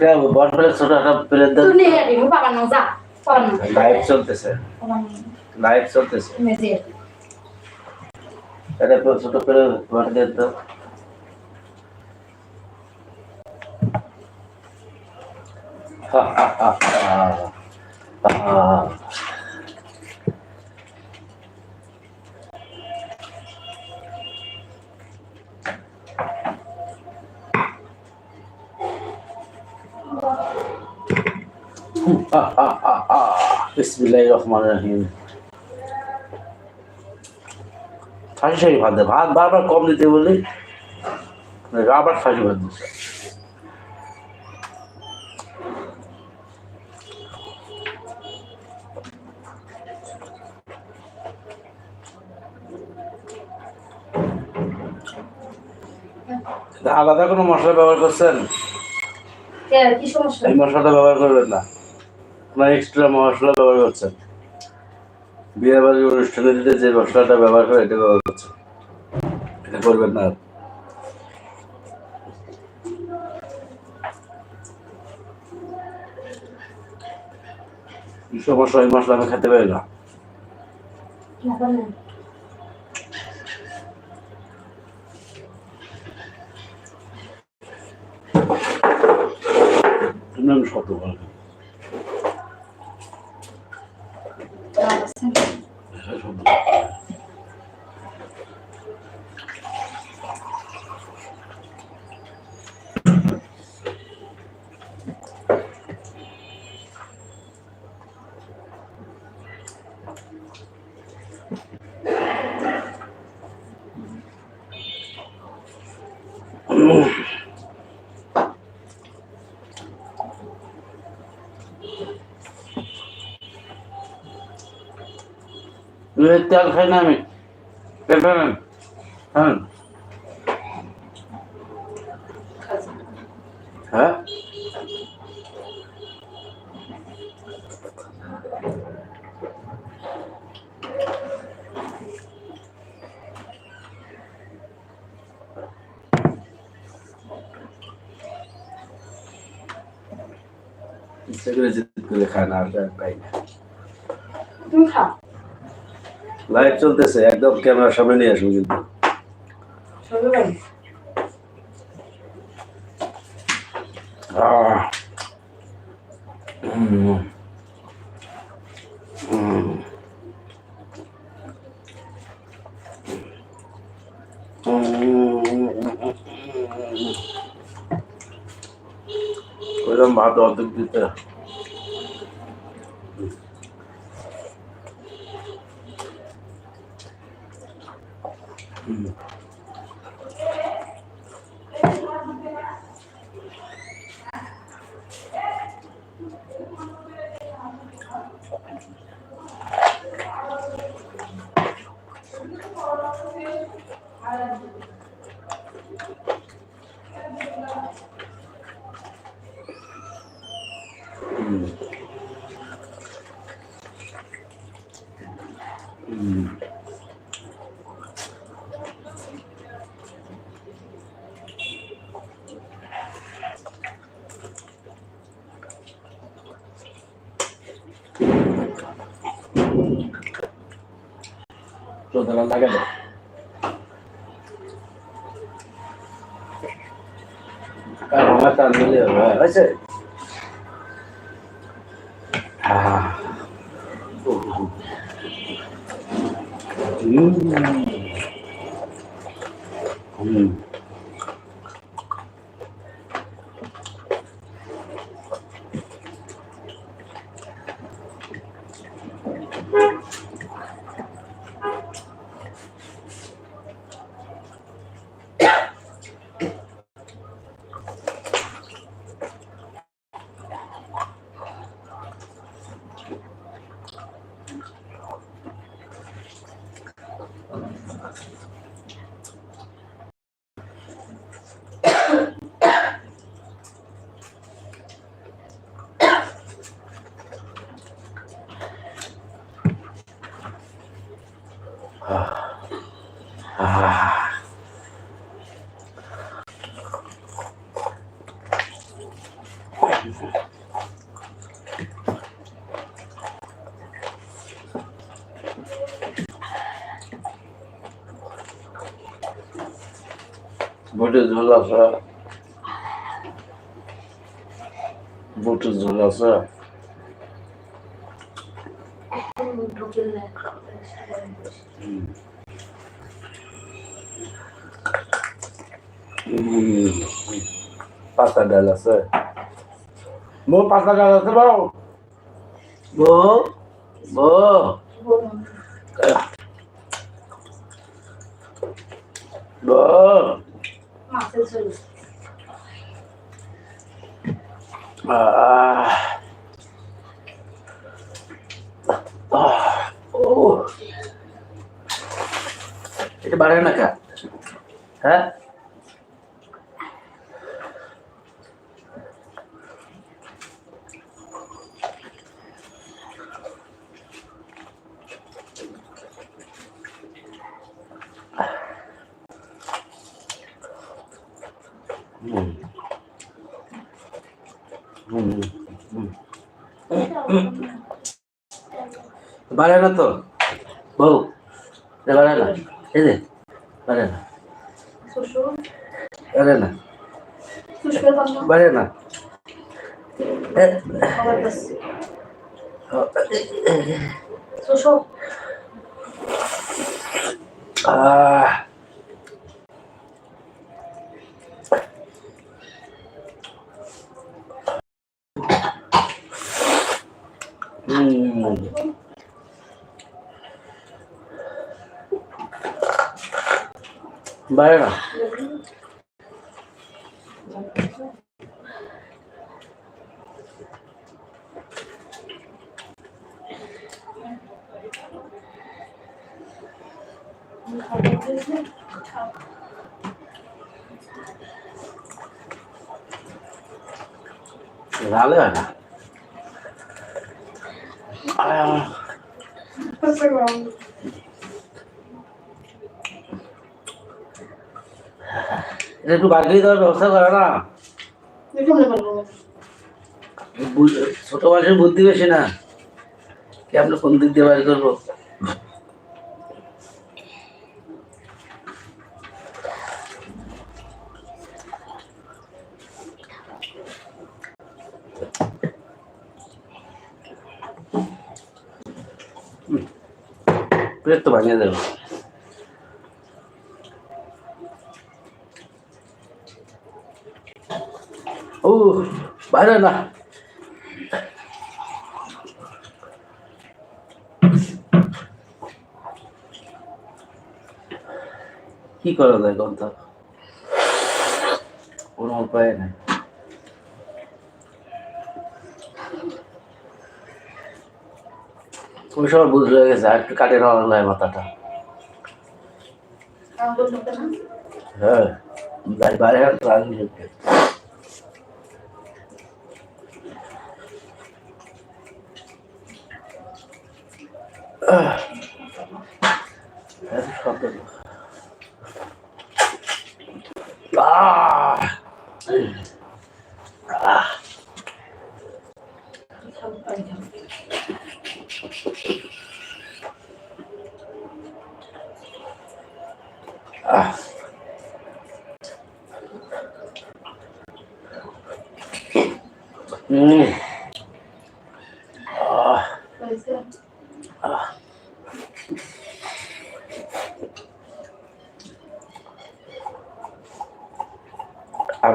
একটা ছোট একটা প্লেট বাবা যা লাইভ চলতেছে। লাইভ চলতেছে। এটা ছোট করে বাটি হা হা হা হা। রহিম। ফাঁসি ভাত ভাত বারবার কম দিতে বলি আবার ফাঁসি ভাত দিচ্ছে। আলাদা কোনো মশলা ব্যবহার করছেন? সমস্যা? এই মশলাটা ব্যবহার করবেন না। আপনার এক্সট্রা মশলা ব্যবহার করছেন। বিয়ে বাড়ির অনুষ্ঠানে দিতে যে মশলাটা ব্যবহার করে এটা ব্যবহার করছেন। এটা করবেন না। সমস্যা? মশলা আমি খেতে পারি না। বলব তেল খাই না আমি। তেল খাই না হ্যাঁ? হ্যাঁ ইচ্ছা করে জিদ করে খায় না আর খাই না। তুমি খাও। লাইভ চলতেছে একদম ক্যামেরার সামনে নিয়ে আসুন কিন্তু ভাত অর্ধেক দিতে চোদনা লাগে না. Mm. বুটের ঝোল আছে। বুটের ঝোল আছে। পাতা ডাল আছে। বউ পাতা ডাল আছে বউ? বউ বউ। বউ। মাছের ঝোল আহ আহ ও এটা বাড়ে না কা হ্যাঁ হুম হুম হুম বাড়ে না তো। বউ বাড়ে না এই যে বাড়ে না বাড়ে না বাড়ে না আহ। হুম বাড়ে না ভালো হয় না আহ, এটা একটু বাগিয়ে দেওয়ার ব্যবস্থা করে না? ছোট মানুষের বুদ্ধি বেশি না। কি আমরা কোন দিক দিয়ে বাড়ি করব? প্লেট তো ভাঙিয়ে দেবো। ও বাইরে না। কি করা যায় গন্ধ কোনো উপায় নেই। ওই সময় বুঝ হয়ে গেছে আর একটু কাটে নেওয়া লাগল মাথাটা। হ্যাঁ বাইরে আর Her üç katladık.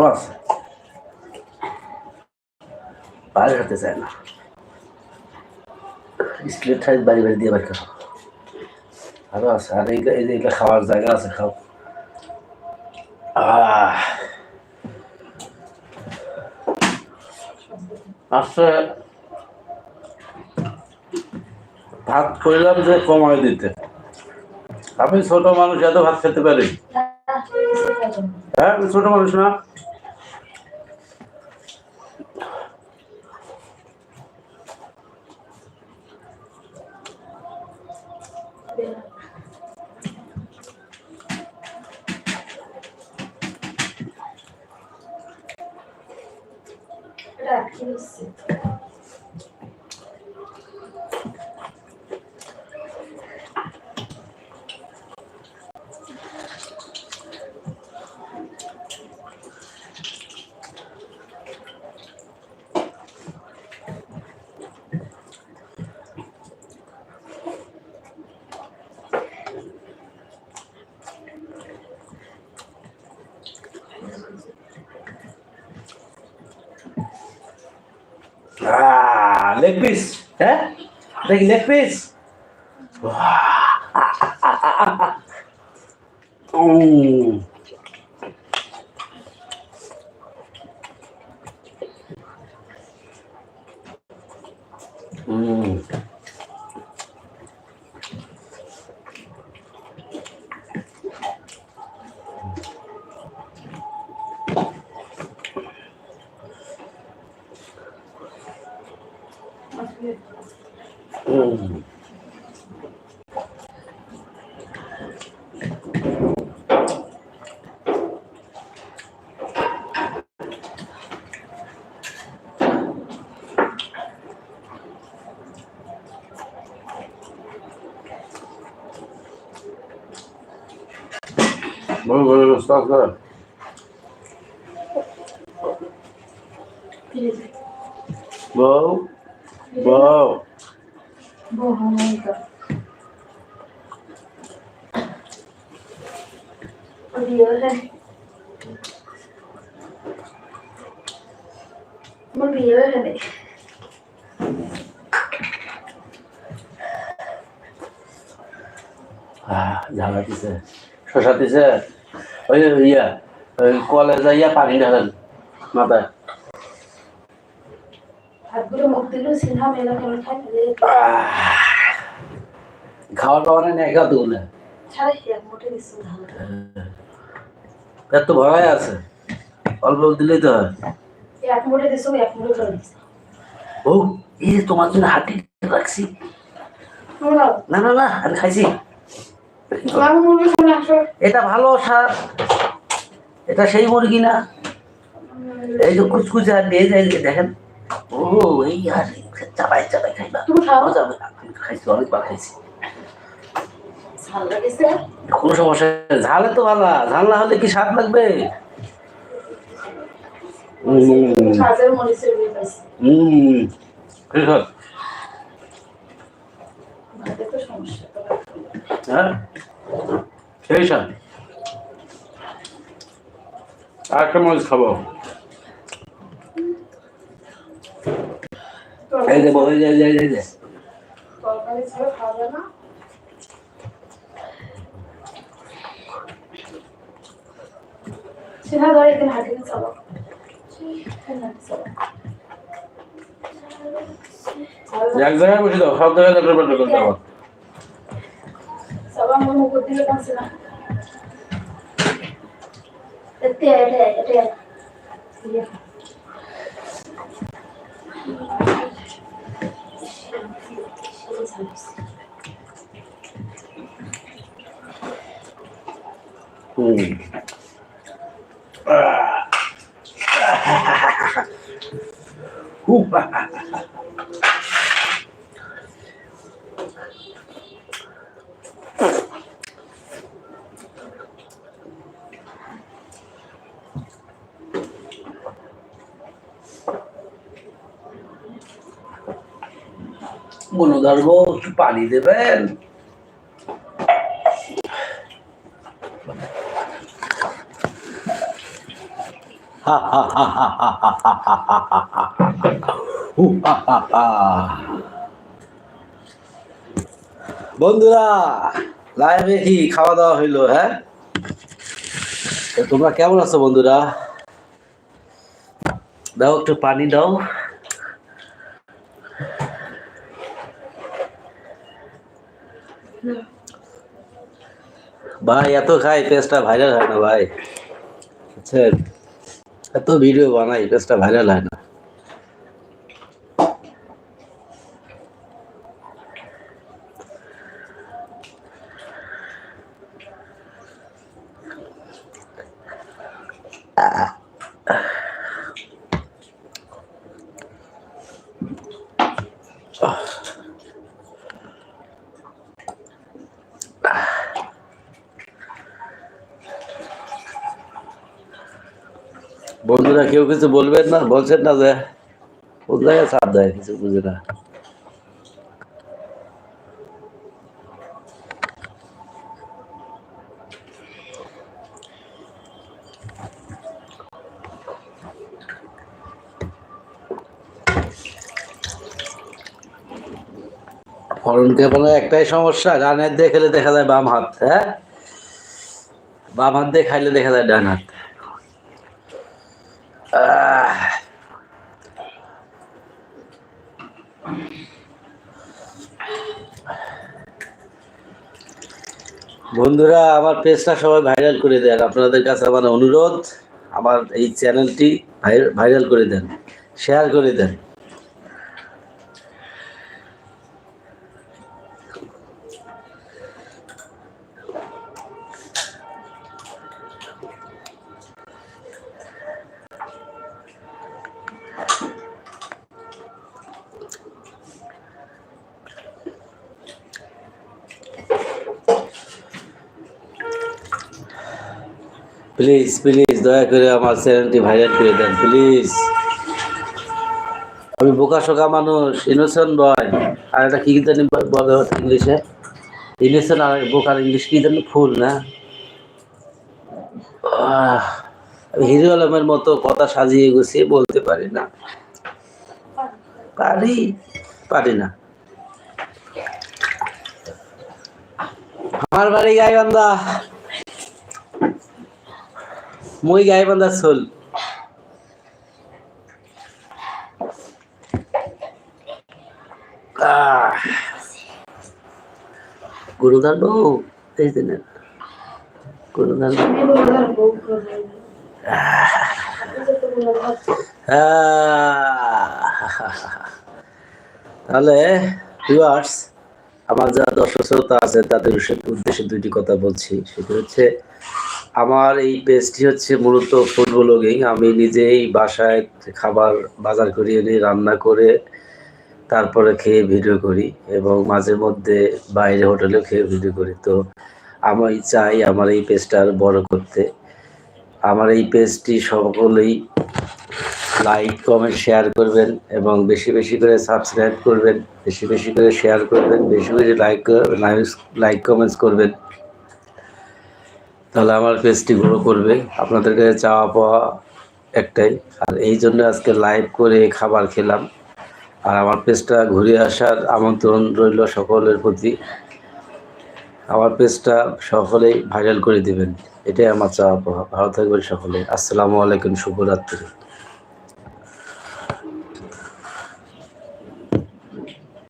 আরও আছে। বাইরে হতে চায় না। স্কুলের ঠাই বাড়ি বাড়ি দিয়ে বাড়ি খাও আরও আছে। আর এইগুলো এই যে খাওয়ার জায়গা আছে খাও। আচ্ছা। ভাত কইলাম যে কমায় দিতে। আমি ছোট মানুষ এত ভাত খেতে পারি? হ্যাঁ ছোট মানুষ না। লেগ পিস হ্যাঁ leg piece Bueno, bueno, estás there. Bo. Bo. Bo, Monica. Olvidé. Me olvidé de remedio. Ah, ya la quise. শশা দিছে। ওই ইয়া ওই কলেজে ইয়া পানি ঢালেন মাথায়। হাতগুলো মুখ দিলেও সিনহা মেলা কেমন খাই আহ, খাওয়ার পাওয়া নেই একা তো না ছাড়া এক মুঠে দিচ্ছি ধান পেট তো ভরাই আছে অল্প দিলেই তো হয়। ও এই তোমার জন্য হাঁটি রাখছি না না না আমি খাইছি আমি মুরগি শুনে আসো এটা ভালো স্বাদ এটা সেই মুরগি না। এই যে কুচকুচে আর দিয়ে যায় দেখেন। ও এই আর চাপাই চাপাই খাইবা খাও। মজা খাইছি অনেকবার খাইছি। কোনো সমস্যা। ঝালে তো ভালো ঝাল না হলে কি স্বাদ লাগবে? হুম। ঠিক আছে ভাতে তো সমস্যা তো হ্যাঁ সেই স্বাদ আর একটা মরিচ খাব এই দেবো এই যে এই যে, এই যে তরকারি ছাড়া খাওয়া যায় না সিনহা ধরে এখানে হাঁটিয়ে চলো এখানে হাঁটি চলো এক জায়গায় বসে দাও সব দিকে পাচ্ছে না এতে এটা এটা ইয়ে হুম হুপ মনে ধরবো একটু পানি দেবেন বন্ধুরা লাইভে কি খাওয়া দাওয়া হইল হ্যাঁ তোমরা কেমন আছো বন্ধুরা দাও একটু পানি দাও ভাই, এত খাই, পেজটা ভাইরাল হয় না ভাই। আচ্ছা এত ভিডিও বানাই, পেজটা ভাইরাল হয় না। বন্ধুরা, কেউ কিছু বলবেন না? বলছেন না যে জায়গায় চাপ দেয়? কিছু বুঝে না। কেবলের একটাই সমস্যা, ডান হাত দিয়ে খেলে দেখা যায় বাম হাত হ্যাঁ? বাম হাত দিয়ে খাইলে দেখা যায় ডান হাত আহ। বন্ধুরা, আমার পেজটা সবাই ভাইরাল করে দেন। আপনাদের কাছে আমার অনুরোধ, আমার এই চ্যানেলটি ভাইরাল করে দেন শেয়ার করে দেন। প্লিজ প্লিজ দয়া করে আমার চ্যানেলটি ভাইরাল করে দেন প্লিজ আমি বোকা শোকা মানুষ ইনোসেন্ট বয় আর এটা কি জানি বলে ইংলিশে? ইনোসেন্ট আর বোকার ইংলিশ কি জানি ফুল না? হিরো আলমের মতো কথা সাজিয়ে গুছিয়ে বলতে পারি না। পারি পারি না। আমার বাড়ি গাইবান্ধা। মই গাইবান্ধা গুরুদার বউ এই দিনের আহ, তাহলে ভিউয়ার্স আমার যারা দর্শক শ্রোতা আছে তাদের উদ্দেশ্যে দুইটি কথা বলছি। সেটা হচ্ছে আমার এই পেজটি হচ্ছে মূলত ফুড ব্লগিং আমি নিজেই বাসায় খাবার বাজার করে, এনে রান্না করে তারপরে খেয়ে ভিডিও করি এবং মাঝে মধ্যে বাইরে হোটেলেও খেয়ে ভিডিও করি। তো আমি চাই আমার এই পেজটা আরও বড় করতে। আমার এই পেজটি সকলেই লাইক কমেন্ট শেয়ার করবেন এবং বেশি বেশি করে সাবস্ক্রাইব করবেন, বেশি বেশি করে শেয়ার করবেন, বেশি বেশি লাইক লাইক কমেন্টস করবেন। তাহলে আমার পেজটি গ্রো করবে। আপনাদের কাছে চাওয়া পাওয়া একটাই। আর এই জন্য আজকে লাইভ করে খাবার খেলাম। আর আমার পেজটা ঘুরে আসার আমন্ত্রণ রইল সকলের প্রতি। আমার পেজটা সকলেই ভাইরাল করে দিবেন। এটাই আমার চাওয়া পাওয়া। ভালো থাকবেন সকলে। আসসালামু আলাইকুম, শুভরাত্রি।